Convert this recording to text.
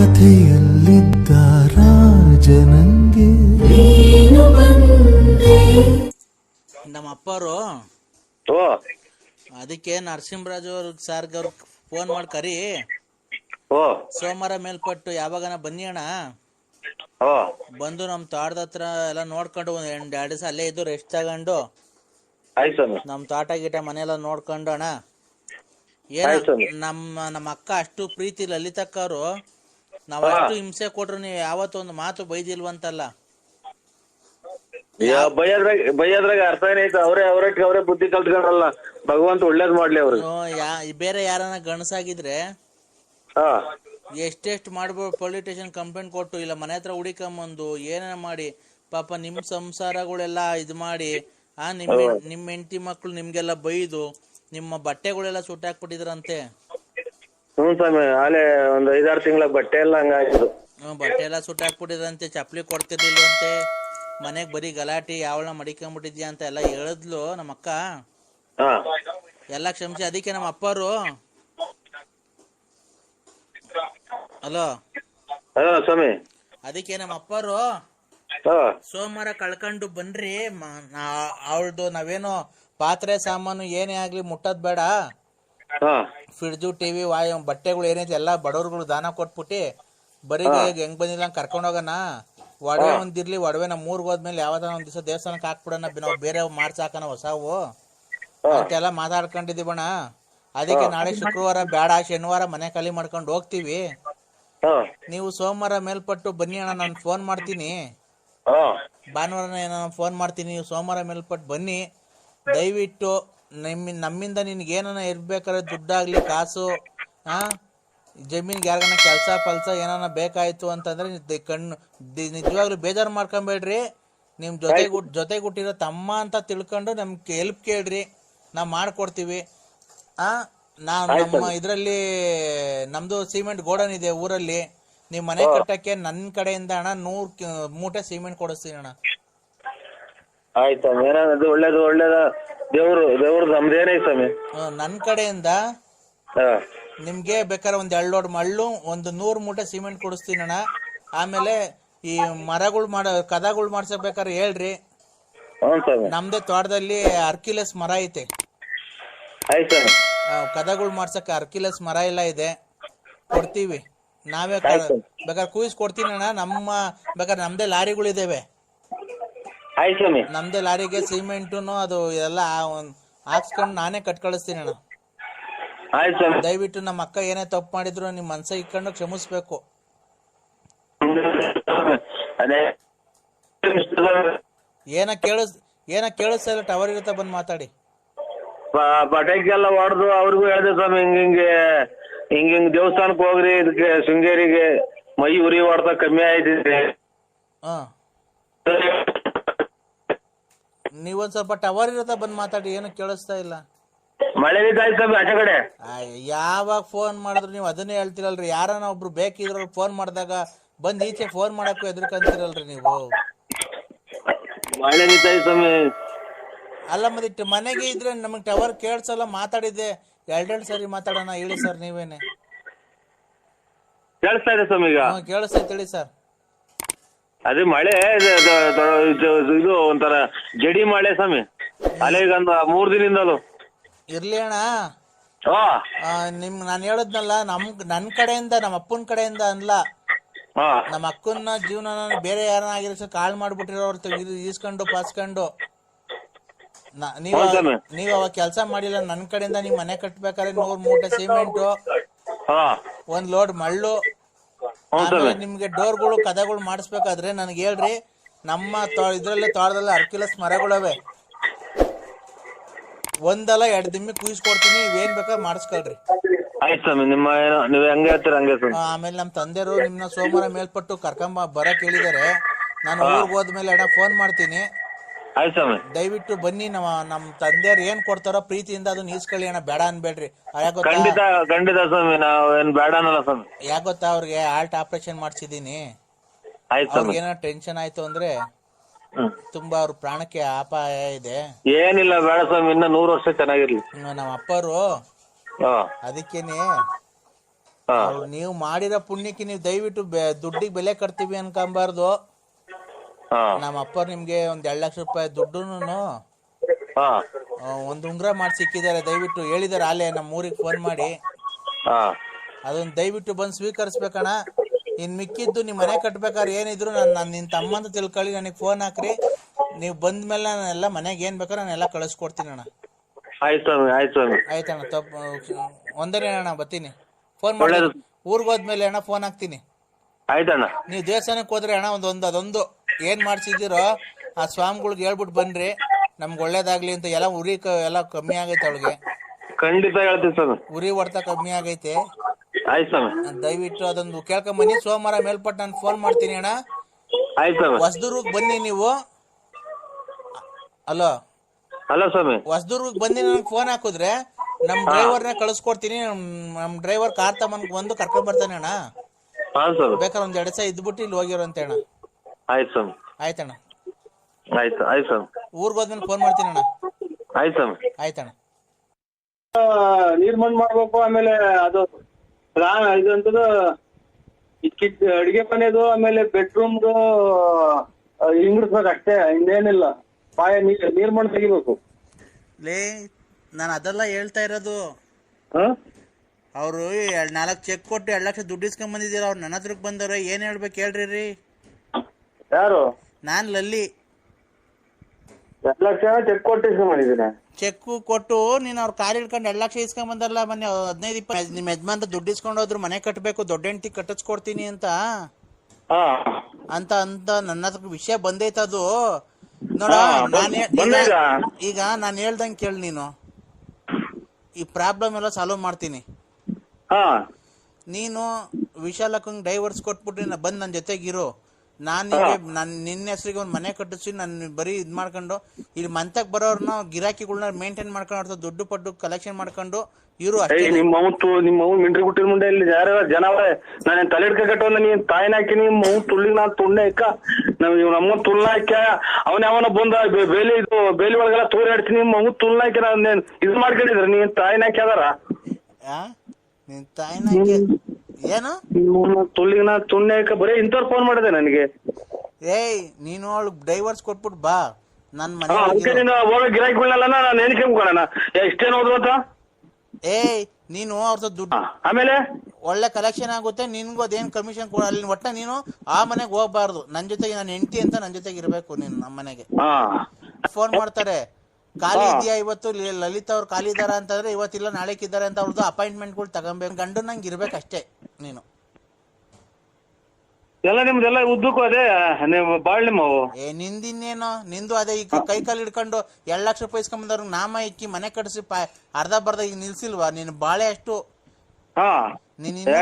ಕಥೆಯಲ್ಲಿದ್ದ ರಾಜನಂಗೆ. ನಮ್ಮ ಅಪ್ಪರು ಓ ಅದಕ್ಕೆ ನರಸಿಂಹರಾಜ್ ಅವ್ರ ಸಾರ್ಗೆ ಅವ್ರ ಫೋನ್ ಮಾಡಿ ಕರಿ. ಓ ಸೋಮವಾರ ಮೇಲ್ಪಟ್ಟು ಯಾವಾಗನ ಬನ್ನಿ ಅಣ್ಣ. ಓ ಬಂದು ನಮ್ಮ ತೋಟದ ಹತ್ರ ಎಲ್ಲ ನೋಡ್ಕೊಂಡು ಒಂದ್ ಎರಡ್ ಎರಡು ದಿವಸ ಅಲ್ಲೇ ಇದ್ದು ರೆಸ್ಟ್ ತಗೊಂಡು ಆಯ್ತು ಸ್ವಾಮಿ. ನಮ್ಮ ತೋಟ ಗೀಟ ಮನೆಯೆಲ್ಲ ನೋಡ್ಕೊಂಡು ಅಣ್ಣ. ಏನ ಆಯ್ತು ಸ್ವಾಮಿ. ನಮ್ಮ ನಮ್ಮ ಅಕ್ಕ ಅಷ್ಟು ಪ್ರೀತಿ ಲಲಿತಕ್ಕ ಅವರು. ನಾವ್ ಅಷ್ಟು ಹಿಂಸೆ ಕೊಟ್ರು ಯಾವತ್ತು ಒಂದು ಮಾತು ಬೈದಿಲ್ವಂತಲ್ಲ. ಯಾ ಬೈಯದ್ರಾಗ ಬೈಯದ್ರಾಗ ಅರ್ಥ ಏನೈತೆ ಅವರೇ ಅವರಟ್ಟಿಗೆ ಅವರೇ ಬುದ್ಧಿ ಕಲ್ತ್ಕೊಂಡ್ರಲ್ಲ. ಭಗವಂತ ಒಳ್ಳೇದ್ ಮಾಡ್ಲಿ ಅವ್ರಿಗೆ. ಹ್ಞೂ, ಯಾ ಬೇರೆ ಯಾರನ್ನ ಗಣಸಾಗಿದ್ರೆ ಹಾ. ಎಷ್ಟೆಷ್ಟು ಮಾಡ್ಬೋದು ಪೊಲೀಸ್ ಸ್ಟೇಷನ್ ಕಂಪ್ಲೇಂಟ್ ಕೊಟ್ಟು ಇಲ್ಲ ಮನೆ ಹತ್ರ ಹುಡಿಕೊಂಬಂದು ಏನೇನ ಮಾಡಿ ಪಾಪ ನಿಮ್ ಸಂಸಾರಗಳೆಲ್ಲ ಇದು ಮಾಡಿ ಆ ನಿಮ್ ಹೆಣ್- ನಿಮ್ ಹೆಂಡತಿ ಮಕ್ಳು ನಿಮ್ಗೆಲ್ಲ ಬೈದು ನಿಮ್ಮ ಬಟ್ಟೆಗಳೆಲ್ಲ ಸುಟ್ಟಾಕ್ಬಿಟ್ಟಿದ್ರಂತೆ. ಹ್ಞೂ ಸ್ವಾಮಿ ಆಲೆ ಒಂದ್ ಐದಾರು ತಿಂಗಳ ಬಟ್ಟೆ ಎಲ್ಲ ಹಂಗಾಯ್ತು ಹ್ಮ್, ಬಟ್ಟೆ ಎಲ್ಲ ಸುಟ್ಟಾಕ್ಬಿಟ್ಟಿದಂತೆ ಚಪ್ಲಿ ಕೊಡ್ತಿರ್ಲಿಲ್ವಂತೆ ಮನೆಗ್ ಬರೀ ಗಲಾಟಿ ಯಾವಳ ಮಡಿಕೊಂಡ್ಬಿಟ್ಟಿದ್ಯಾ ಅಂತ ಎಲ್ಲ ಹೇಳಿದ್ಲು ನಮ್ಮ ಅಕ್ಕ. ಹಾ. ಎಲ್ಲ ಕ್ಷಮಿಸಿ ಅದಕ್ಕೆ ನಮ್ಮ ಅಪ್ಪರು. ಹಲೋ. ಹಲೋ ಸ್ವಾಮಿ. ಅದಕ್ಕೆ ನಮ್ಮ ಅಪ್ಪರು ಹಾ ಸೋಮವಾರ ಕಳ್ಕೊಂಡು ಬನ್ರಿ ಅವಳದು ನಾವೇನೋ ಪಾತ್ರೆ ಸಾಮಾನು ಏನೇ ಆಗ್ಲಿ ಮುಟ್ಟದ್ ಬೇಡ. ಫ್ರಿಡ್ಜು ಟಿವಿ ವಾಯ್ ಬಟ್ಟೆಗಳು ಏನೈತೆ ಎಲ್ಲಾ ಬಡವ್ರುಗಳು ದಾನ ಕೊಟ್ಬಿಟ್ಟು ಬರೀ ಹೆಂಗ್ ಬಂದಿಲ್ಲ ಕರ್ಕೊಂಡ್ ಹೋಗೋಣ. ಒಡವೆ ಒಂದಿರ್ಲಿ ಒಡವೆ ನಮ್ಮ ಊರ್ಗ್ ಹೋದ್ಮೇಲೆ ಯಾವ್ದಾರ ಒಂದ್ ದಿವಸ ದೇವಸ್ಥಾನಕ್ ಹಾಕ್ಬಿಡೋಣ ಬೇರೆ ನಾವು ಬೇರೆ ಮಾಡ್ಸಾಕನ ಹೊಸವು ಅಂತೆಲ್ಲ ಮಾತಾಡ್ಕೊಂಡಿದೀವಣ್ಣ ಅದಕ್ಕೆ ನಾಳೆ ಶುಕ್ರವಾರ ಬೇಡ ಶನಿವಾರ ಮನೆ ಖಾಲಿ ಮಾಡ್ಕೊಂಡು ಹೋಗ್ತೀವಿ. ನೀವು ಸೋಮವಾರ ಮೇಲ್ಪಟ್ಟು ಬನ್ನಿ ಅಣ್ಣ ನಾನು ಫೋನ್ ಮಾಡ್ತೀನಿ. ಭಾನುವಾರ ಏನೋ ಫೋನ್ ಮಾಡ್ತೀನಿ ನೀವು ಸೋಮವಾರ ಮೇಲ್ಪಟ್ಟು ಬನ್ನಿ. ದಯವಿಟ್ಟು ನಿಮ್ಮ ನಮ್ಮಿಂದ ನಿನ್ಗೆ ಏನಾನ ಇರ್ಬೇಕಾದ್ರೆ ದುಡ್ಡಾಗ್ಲಿ ಕಾಸು ಆ? ಜಮೀನ್ಗೆ ಯಾರಿಗಾನ ಕೆಲಸ ಪಲ್ಸ ಏನಾನ ಬೇಕಾಯ್ತು ಅಂತಂದ್ರೆ ನಿ- ಕಣ್ಣು ನಿಜವಾಗ್ಲೂ ಬೇಜಾರು ಮಾಡ್ಕೊಂಬೇಡ್ರಿ. ನಿಮ್ ಜೊತೆ ಜೊತೆ ಹುಟ್ಟಿರೋ ತಮ್ಮ ಅಂತ ತಿಳ್ಕೊಂಡು ನಮ್ಗೆ ಹೆಲ್ಪ್ ಕೇಳ್ರಿ. ನಾವು ಮಾಡ್ಕೊಡ್ತೀವಿ. ಆ? ನಾವು ನಮ್ಮ ಇದರಲ್ಲಿ ನಮ್ದು ಸಿಮೆಂಟ್ ಗೋಡನ್ ಇದೆ ಊರಲ್ಲಿ. ನಿಮ್ ಮನೆ ಕಟ್ಟಕ್ಕೆ ನನ್ನ ಕಡೆಯಿಂದ ಅಣ್ಣ ನೂರ್ ಕಿ- ಮೂಟೆ ಸಿಮೆಂಟ್ ಕೊಡಿಸ್ತೀನಿ ಅಣ್ಣ. ಆಯ್ತು ಏನಾದ್ರು ಒಳ್ಳೇದು ಒಳ್ಳೇದ. ದೇವ್ರು ದೇವ್ರು ನಮ್ದೇನೇ ಸ್ವಾಮಿ. ನನ್ನ ಕಡೆಯಿಂದ ಹಾ. ನಿಮ್ಗೆ ಬೇಕಾದ್ರೆ ಒಂದ್ ಎರಡು ಲೋಡ್ ಮಳ್ಳು ಒಂದು ನೂರ್ ಮೂಟೆ ಸಿಮೆಂಟ್ ಕೊಡಿಸ್ತೀನಿ ಅಣ್ಣ ಆಮೇಲೆ ಈ ಮರಗಳು ಮಾಡ ಕದಗಳು ಮಾಡ್ಸಬೇಕಾದ್ರೆ ಹೇಳ್ರಿ. ಹ್ಞೂ ಸ್ವಾಮಿ. ನಮ್ದೇ ತೋಟದಲ್ಲಿ ಅರ್ಕಿಲೆಸ್ ಮರ ಐತೆ. ಆಯ್ತು ಸ್ವಾಮಿ. ಆ, ಕದಗಳು ಮಾಡ್ಸಕ್ಕೆ ಅರ್ಕಿಲೆಸ್ ಮರ ಎಲ್ಲ ಇದೆ. ಕೊಡ್ತೀವಿ. ನಾವೇ ಕ-. ಬೇಕಾದ್ರೆ ಕೂಯಿಸ್ ಕೊಡ್ತೀನಿ ಅಣ್ಣ ನಮ್ಮ ಬೇಕಾದ್ರೆ ನಮ್ದೇ ಲಾರಿಗಳಿದಾವೆ. ಆಯ್ತು ಸ್ವಾಮಿ. ನಮ್ದೇ ಲಾರಿಗೆ ಸಿಮೆಂಟುನು ಅದು ಎಲ್ಲ ಹಾಕ್ಸ್ಕೊಂಡು ನಾನೇ ಕಟ್ ಕಳಿಸ್ತೀನಿ ಅಣ್ಣ. ಆಯ್ತು ಸ್ವಾಮಿ. ದಯವಿಟ್ಟು ನಮ್ಮ ಅಕ್ಕ ಏನೇ ತಪ್ಪು ಮಾಡಿದ್ರು ನಿಮ್ ಮನ್ಸ ಇಕ್ಕೊಂಡು ಕ್ಷಮಿಸ್ಬೇಕು. ಅದೇ. ಏನ ಕೇಳಿಸ್ ಏನ ಕೇಳಿಸ್ತಾ ಇಲ್ಲ ಟವರ್ ಇರುತ್ತೆ ಬಂದು ಮಾತಾಡಿ. ಪ- ಎಲ್ಲ ಹೊಡೆದು ಅವ್ರಿಗೂ ಹೇಳಿದೆ ಸ್ವಾಮಿ ಹಿಂಗ ಹಿಂಗೆ ಹಿಂಗ ಹಿಂಗ್ ದೇವಸ್ಥಾನಕ್ ಹೋಗ್ರಿ ಇದಕ್ಕೆ ಶೃಂಗೇರಿಗೆ ಮೈ ಉರಿ ಹೊಡ್ತಾ ಕಮ್ಮಿ ಆಯ್ತಿದೆ. ಹಾ. ನೀವೊಂದ್ ಸ್ವಲ್ಪ ಟವರ್ ಇರತ್ತ ಬಂದ್ ಮಾತಾಡಿ ಏನು ಕೇಳಿಸ್ತಾ ಇಲ್ಲ. ಮಳೆ ನಿಂತಾಯ್ತು ಸ್ವಾಮಿ ಆಚೆ ಕಡೆ. ಆಯ್, ಯಾವಾಗ ಫೋನ್ ಮಾಡಿದ್ರು ನೀವು ಅದನ್ನೇ ಹೇಳ್ತಿರಲ್ರಿ. ಯಾರನ ಒಬ್ರು ಬೇಕಿದ್ರು ಫೋನ್ ಮಾಡಿದಾಗ ಬಂದ್ ಈಚೆ ಫೋನ್ ಮಾಡಕ್ಕೂ ಎದ್ರಕಂತಿರಲ್ರಿ ನೀವು. ಮಳೆ ಸ್ವಾಮಿ ಅಲ್ಲ ಮತ್ತೆ ಮನೆಗೆ ಇದ್ರೆ ನಮಗೆ ಟವರ್ ಕೇಳ್ಸಲ್ಲ ಮಾತಾಡಿದೆ ಎರಡೆರಡು ಸರಿ ಮಾತಾಡೋಣ ಹೇಳಿ ಸರ್ ನೀವೇನೆ. ಕೇಳಿಸ್ತಾ ಇದೆ ಸ್ವಾಮಿ ಈಗ. ಕೇಳಿಸ್ತಾ ಕೇಳಿಸ್ತೈತೆ ಹೇಳಿ ಸರ್. ಅದೇ ಮಳೆ ಇದು- ಒಂಥರ ಜಡಿ ಮಳೆ ಸ್ವಾಮಿ. ಅಲ್ಲೇ ಈಗ ಒಂದು ಮೂರ್ ದಿನದಿಂದಲೂ. ಇರ್ಲಿ ಅಣ್ಣ. ಹಾ. ಆ, ನಿಮ್ ನಾನು ಹೇಳದ್ನಲ್ಲ ನಮ್ ನನ್ ಕಡೆಯಿಂದ ನಮ್ಮ ಅಪ್ಪನ ಕಡೆಯಿಂದ ಅನ್ಲ. ಹಾ. ನಮ್ಮ ಅಕ್ಕನ ಜೀವನ ಬೇರೆ ಯಾರನ್ನಾಗಿರ್ಸ ಕಾಳ್ ಮಾಡ್ಬಿಟ್ಟಿರೋರು ಈಸ್ಕೊಂಡು ಪಾಸ್ಕೊಂಡು. ನ- ನೀವ್. ನೀವ್ ಅವಾಗ ಕೆಲಸ ಮಾಡಿಲ್ಲ ನನ್ ಕಡೆಯಿಂದ ನಿಮ್ ಮನೆ ಕಟ್ಬೇಕಾದ್ರೆ ನೂರ್ ಮೂಟೆ ಸಿಮೆಂಟು. ಹಾ. ಒಂದ್ ಲೋಡ್ ಮಳ್ಳು. ಆಮೇಲೆ ನಿಮ್ಗೆ ಡೋರ್ಗಳು ಕದಗಳು ಮಾಡಿಸ್ಬೇಕಾದ್ರೆ ನನಗೆ ಹೇಳ್ರಿ ನಮ್ಮ ತೋ- ಇದ್ರಲ್ಲಿ ತೋಟದಲ್ಲಿ ಅರ್ಕಿಲಸ್ ಮರಗಳವೆ ಒಂದಲ್ಲ ಎರಡ್ ದಿಮ್ಮಿ ಕುಯ್ಸ್ಕೊಡ್ತೀನಿ ಏನ್ ಬೇಕಾ ಮಾಡಿಸ್ಕೊಳ್ರಿ. ಆಯ್ತು ಸ್ವಾಮಿ ನಿಮ್ಮ ಏನೋ ನೀವು ಹೆಂಗೆ ಹೇಳ್ತೀರ ಹಂಗೆ ಸ್ವಾಮಿ. ಆ, ಆಮೇಲೆ ನಮ್ಮ ತಂದೆಯವರು ನಿಮ್ನ ಸೋಮವಾರ ಮೇಲ್ಪಟ್ಟು ಕರ್ಕೊಂಬ ಬರಕ್ ಹೇಳಿದಾರೆ ನಾನು ಊರಿಗೆ ಹೋದ್ಮೇಲೆ ಅಣ್ಣ ಫೋನ್ ಮಾಡ್ತೀನಿ. ಆಯ್ತು ಸ್ವಾಮಿ. ದಯವಿಟ್ಟು ಬನ್ನಿ ನಮ್ಮ ನಮ್ ತಂದೆಯವ್ರ ಏನ್ ಕೊಡ್ತಾರೋ ಪ್ರೀತಿಯಿಂದ ಅದನ್ನ ಈಸ್ಕೊಳ್ಳಿ ಅಣ್ಣ ಬೇಡ ಅನ್ಬೇಡ್ರಿ. ಯಾಕ ಗೊತ್ತಾ ಖಂಡಿತ ಖಂಡಿತ ಸ್ವಾಮಿ ನಾವು ಏನ್ ಬೇಡ ಅನ್ನಲ್ಲ ಸ್ವಾಮಿ. ಯಾಕ್ ಗೊತ್ತಾ ಅವ್ರಿಗೆ ಹಾರ್ಟ್ ಆಪರೇಷನ್ ಮಾಡ್ಸಿದೀನಿ ಆಯ್ತು ಸ್ವಾಮಿ. ಅವ್ರಿಗೆ ಏನೋ ಟೆನ್ಷನ್ ಆಯ್ತು ಅಂದ್ರೆ ಹ್ಮ್. ತುಂಬಾ ಅವ್ರ ಪ್ರಾಣಕ್ಕೆ ಅಪಾಯ ಇದೆ. ಏನಿಲ್ಲ ಬೇಡ ಸ್ವಾಮಿ ಇನ್ನ ನೂರು ವರ್ಷ ಚೆನ್ನಾಗಿರ್ಲಿ. ಇನ್ನು ನಮ್ಮ ಅಪ್ಪರು ಹಾ. ಅದಕ್ಕೇನೆ ಹಾ. ಅವ್ರು ನೀವು ಮಾಡಿರೋ ಪುಣ್ಯಕ್ಕೆ ನೀವು ದಯವಿಟ್ಟು ಬೆ- ದುಡ್ಡಿಗೆ ಬೆಲೆ ಕಟ್ತೀವಿ ಅನ್ಕೊಂಬಾರ್ದು. ಹಾ. ನಮ್ಮ ಅಪ್ಪ ನಿಮ್ಗೆ ಒಂದ್ ಎರಡ್ ಲಕ್ಷ ರೂಪಾಯಿ ದುಡ್ಡುನು ಹಾ. ಒಂದು ಉಂಗ್ರ ಮಾಡಿ ಸಿಕ್ಕಿದ್ದಾರೆ. ದಯವಿಟ್ಟು ಹೇಳಿದಾರೆ ಅಲ್ಲೇ ನಮ್ಮ ಊರಿಗೆ ಫೋನ್ ಮಾಡಿ. ಹಾ. ಅದನ್ನ ದಯವಿಟ್ಟು ಬಂದು ಸ್ವೀಕರಿಸ್ಬೇಕಣ್ಣ ಇನ್ ಮಿಕ್ಕಿದ್ದು ನಿಮ್ ಮನೆ ಕಟ್ಬೇಕಾದ್ರೆ ಏನಿದ್ರು ನಾನು ನಾನು ನಿನ್ ತಮ್ಮ ಅಂತ ತಿಳ್ಕೊಳ್ಳಿ ನನಗೆ ಫೋನ್ ಹಾಕ್ರಿ. ನೀವು ಬಂದ ಮೇಲೆ ನಾನೆಲ್ಲ ಮನೆಗೆ ಏನ್ ಬೇಕಾದ್ರೆ ನಾನೆಲ್ಲ ಕಳಿಸ್ಕೊಡ್ತೀನಿ ಅಣ್ಣ. ಆಯ್ತು ಸ್ವಾಮಿ ಆಯ್ತು ಸ್ವಾಮಿ. ಆಯ್ತಣ್ಣ ತಪ್ಪು ಒಂದನೇ ಅಣ್ಣ ಬರ್ತೀನಿ. ಫೋನ್ ಮಾಡಿ. ಒಳ್ಳೇದು. ಊರಿಗೆ ಹೋದ್ಮೇಲೆ ಅಣ್ಣ ಫೋನ್ ಹಾಕ್ತೀನಿ. ಆಯ್ತಣ್ಣ. ನೀವು ದೇವಸ್ಥಾನಕ್ಕೆ ಹೋದ್ರೆ ಅಣ್ಣ ಒಂದೊಂದು ಅದೊಂದು. ಏನ್ ಮಾಡ್ಸಿದ್ದೀರೋ ಆ ಸ್ವಾಮಿಗಳಿಗೆ ಹೇಳ್ಬಿಟ್ಟು ಬನ್ರಿ. ನಮ್ಗೆ ಒಳ್ಳೇದಾಗ್ಲಿ ಅಂತ ಎಲ್ಲ ಉರಿ ಕ- ಎಲ್ಲ ಕಮ್ಮಿ ಆಗೈತೆ ಅವಳಿಗೆ. ಖಂಡಿತ ಹೇಳ್ತೀನಿ ಸರ್ ಉರಿ ಹೊಡೆತ ಕಮ್ಮಿ ಆಗೈತೆ. ಆಯ್ತು ಸ್ವಾಮಿ. ದಯವಿಟ್ಟು ಅದೊಂದು ಕೇಳ್ಕೊಂಬನ್ನಿ. ಸೋಮವಾರ ಮೇಲ್ಪಟ್ಟು ನಾನು ಫೋನ್ ಮಾಡ್ತೀನಿ ಅಣ್ಣ. ಹೊಸದುರ್ಗ ಸ್ವಾಮಿ. ಹೊಸದುರ್ಗ್ ಬನ್ನಿ ನೀವು. ಅಲೋ. ಅಲ್ಲ ಸ್ವಾಮಿ. ಹೊಸದುರ್ಗ ಬಂದು ನನಗೆ ಫೋನ್ ಹಾಕಿದ್ರೆ ನಮ್ ಡ್ರೈವರ್ನ ಕಳಿಸ್ಕೊಡ್ತೀನಿ. ನಮ್ಮ ನಮ್ ಡ್ರೈವರ್ ಕಾರ್ ತಮ್ಮ ಬಂದು ಕರ್ಕೊಂಡ್ ಬರ್ತಾನೆ ಅಣ್ಣ. ಹಾ ಸ್ವಾಮಿ. ಬೇಕಾದ್ರೆ ಒಂದ್ ಎರಡ್ ಸಾವಿರ ಇದ್ಬಿಟ್ಟು ಇಲ್ಲಿ ಹೋಗಿರಂತೆ ಅಣ್ಣ. ಆಯ್ತು ಸ್ವಾಮಿ. ಆಯ್ತಣ್ಣ. ಆಯ್ತು ಆಯ್ತು ಸ್ವಾಮಿ. ಊರ್ಗ್ ಹೋದ್ಮೇಲೆ ಫೋನ್ ಮಾಡ್ತೀನಿ ಅಣ್ಣ ಆಯ್ತು ಸ್ವಾಮಿ. ಆಯ್ತಣ್ಣ. ನೀರ್ ಮಣ್ಣು ಮಾಡ್ಬೇಕು ಆಮೇಲೆ ಅದು ರಾ- ಇದಂತದು ಕಿಚ್ ಅಡಿಗೆ ಮನೆದು ಆಮೇಲೆ ಬೆಡ್ರೂಮ್ದು ಹಿಂಗಿಡ್ಸ್ಬೇಕು ಅಷ್ಟೇ ಇನ್ನೇನಿಲ್ಲ ಪಾಯ ನೀರ್ ನೀರ್ ಮಣ್ಣು ತೆಗಿಬೇಕು. ಲೇ ನಾನು ಅದೆಲ್ಲ ಹೇಳ್ತಾ ಇರೋದು. ಹ? ಅವರು ಎರಡ್ ನಾಲ್ಕು ಚೆಕ್ ಕೊಟ್ಟು ಎರಡ್ ಲಕ್ಷ ದುಡ್ಡು ಇಸ್ಕೊಂಡ್ ಬಂದಿದ್ದೀರ ಅವ್ರು ನನ್ನ ಹತ್ರಕ್ ಬಂದವ್ರೆ ಏನ್ ಹೇಳ್ಬೇಕು ಹೇಳ್ರಿ ರೀ. ಯಾರು? ನಾನ್ ಲಲ್ಲಿ. ಎರಡ್ ಲಕ್ಷ ಚೆಕ್ ಕೊಟ್ಟು ಮಾಡಿದ್ದೀನಿ ಚೆಕ್ ಕೊಟ್ಟು ನೀನ್ ಅವ್ರ ಕಾರ್ ಹಿಡ್ಕೊಂಡು ಎರಡ್ ಲಕ್ಷ ಇಸ್ಕೊಂಡ್ ಬಂದಲ್ಲ ಮೊನ್ನೆ ಹದಿನೈದು ಇಪ್ಪತ್ತು ನಿಮ್ ಯಜಮಾನ್ರ ದುಡ್ಡು ಇಸ್ಕೊಂಡು ಹೋದ್ರು ಮನೆ ಕಟ್ಟಬೇಕು ದೊಡ್ಡ ಹೆಂಡತಿ ಕಟ್ಟಿಸ್ಕೊಡ್ತೀನಿ ಅಂತ. ಹಾ. ಅಂತ ಅಂತ ನನ್ನ ಹತ್ರ ವಿಷಯ ಬಂದೈತ ಅದು. ನೋಡ ಹಾ, ನಾನು? ಈಗ ನಾನು ಹೇಳ್ದಂಗೆ ಕೇಳಿ ನೀನು. ಈ ಪ್ರಾಬ್ಲಮ್ ಎಲ್ಲ ಸಾಲ್ವ್ ಮಾಡ್ತೀನಿ. ಹಾ. ನೀನು ವಿಶಾಲಕ್ಕಂಗ್ ಡೈವರ್ಸ್ ಕೊಟ್ಬಿಟ್ಟು ಬಂದ್ ನನ್ನ ಜೊತೆಗಿರು ನಾನು ನಿನ್ಗೆ ನನ್ ನಿನ್ನ ಹೆಸರಿಗೆ ಒಂದ್ ಮನೆ ಕಟ್ಟಿಸಿ ನಾನು ಬರೀ ಇದ್ ಮಾಡ್ಕೊಂಡು ಇಲ್ಲಿ ಮಂತಕ್ ಬರೋರ್ನ ಗಿರಾಕಿಗಳನ್ನ ಮೇಂಟೈನ್ ಮಾಡ್ಕೊಂಡು ದೊಡ್ಡ ಪಡ್ಡು ಕಲೆಕ್ಷನ್ ಮಾಡ್ಕೊಂಡು ಇರು ಏಯ್ ಅಷ್ಟೇ. ನಿಮ್ಮ ಅವ್ನು ತು ನಿಮ್ಮ ಮೌ ಮಿಂಟ್ರಿ ಗುಟ್ಟಿನ ಮುಂದೆ ಇಲ್ಲಿ ಯಾರ ಜನ ಅವರೇ? ನಾನು ತಲೆ ಹಿಡ್ಕಟ್ಟು ಅಂದ್ರೆ ನೀನ್ ತಾಯಿನ ಹಾಕಿ ನಿಮ್ಮ ಮೌ ತುಳ್ಳಿಗೆ ನಾನು ತುಣ್ಣೆ ಇಕ್ಕ. ನಾವ್ ಇವ್ ನಮ್ಮ ತುಳ್ಳ ಹಾಕ್ಯ. ಅವನ ಯಾವನ ಬಂದ ಬೇಲಿ ಇದು ಬೇಲಿ ಒಳಗೆಲ್ಲ ತೂರಾಡ್ಸಿ ನಿಮ್ಮ ಮೌ ತುಳ್ಳ ಹಾಕಿ ನಾನು ಇದು ಮಾಡ್ಕೊಂಡಿದ್ರ ನೀನ್ ತಾಯಿನ ಹಾಕ್ಯದಾರ? ನಿನ್ ತಾಯಿನ ಏನು? ನಿಮ್ಮ ತುಳ್ಳಿಗೆ ನಾ ತುಣ್ಣೆ ಇಕ್ಕ ಬರೀ ಇಂಥವ್ರು ಫೋನ್ ಮಾಡಿದೆ ನನಗೆ. ಏಯ್ ನೀನು ಅವಳು ಡೈವರ್ಸ್ ಕೊಟ್ಬಿಟ್ಟು ಬಾ. ನನ್ನ ಮನೆ ಅದಕ್ಕೆ ನೀನು ಹೋಗೋ ಗಿರಾಕಿಗಳನ್ನೆಲ್ಲ ನಾನು ನೆನ್ಕೊಂಡ್ಕೊಳ್ಳೋಣ ಎಷ್ಟೇನು ಹೋದ್ರು ಅಂತ? ಏಯ್ ನೀನು ಅವ್ರದ್ದು ದುಡ್ಡು ಆಮೇಲೆ? ಒಳ್ಳೆ ಕಲೆಕ್ಷನ್ ಆಗುತ್ತೆ ನಿನ್ಗೂ ಅದೇನ್ ಕಮಿಷನ್ ಕೊಡ ಅಲ್ಲಿ ಒಟ್ಟ ನೀನು ಆ ಮನೆಗೆ ಹೋಗ್ಬಾರ್ದು. ನನ್ ಜೊತೆಗೆ ನನ್ನ ಹೆಂಡತಿ ಅಂತ ನನ್ ಜೊತೆಗೆ ಇರ್ಬೇಕು ನೀನು ನಮ್ಮ ಮನೆಗೆ. ಫೋನ್ ಮಾಡ್ತಾರೆ. ಖಾಲಿ ಇದೆಯಾ ಇವತ್ತು? ಲಲಿತಾ ಅವ್ರು ಖಾಲಿ ಇದಾರ ಅಂತಂದ್ರೆ ಇವತ್ತಿಲ್ಲ ನಾಳೆಕಿದ್ದಾರೆ ಅಂತ ಅವ್ರದ್ದು ಅಪಾಯಿಂಟ್ಮೆಂಟ್ಗಳು ತಗೊಂಬೇಕು. ಗಂಡು ನಂಗೆ ಇರ್ಬೇಕಷ್ಟೇ ನೀನು. ಎಲ್ಲ ನಿಮ್ದೆಲ್ಲ ಉದ್ದಕ್ಕೂ ಅದೇ ನೀವು ಬಾಳ್ ನಿಮ್ಮವು ಏ ನಿಂದಿನ್ನೇನು? ನಿಂದು ಅದೇ ಈಗ ಕೈ ಕಾಲು ಹಿಡ್ಕೊಂಡು ಎರಡ್ ಲಕ್ಷ ರೂಪಾಯಿ ಇಸ್ಕೊಂಬಂದವ್ರು ನಾಮ ಇಕ್ಕಿ ಮನೆ ಕಟ್ಸಿ ಪಾ ಅರ್ಧ ಬರ್ಧ ಈಗ ನಿಲ್ಸಿಲ್ವಾ? ನೀನು ಬಾಳೆ ಅಷ್ಟು. ಹಾ. ನೀನ್ ಇನ್ನು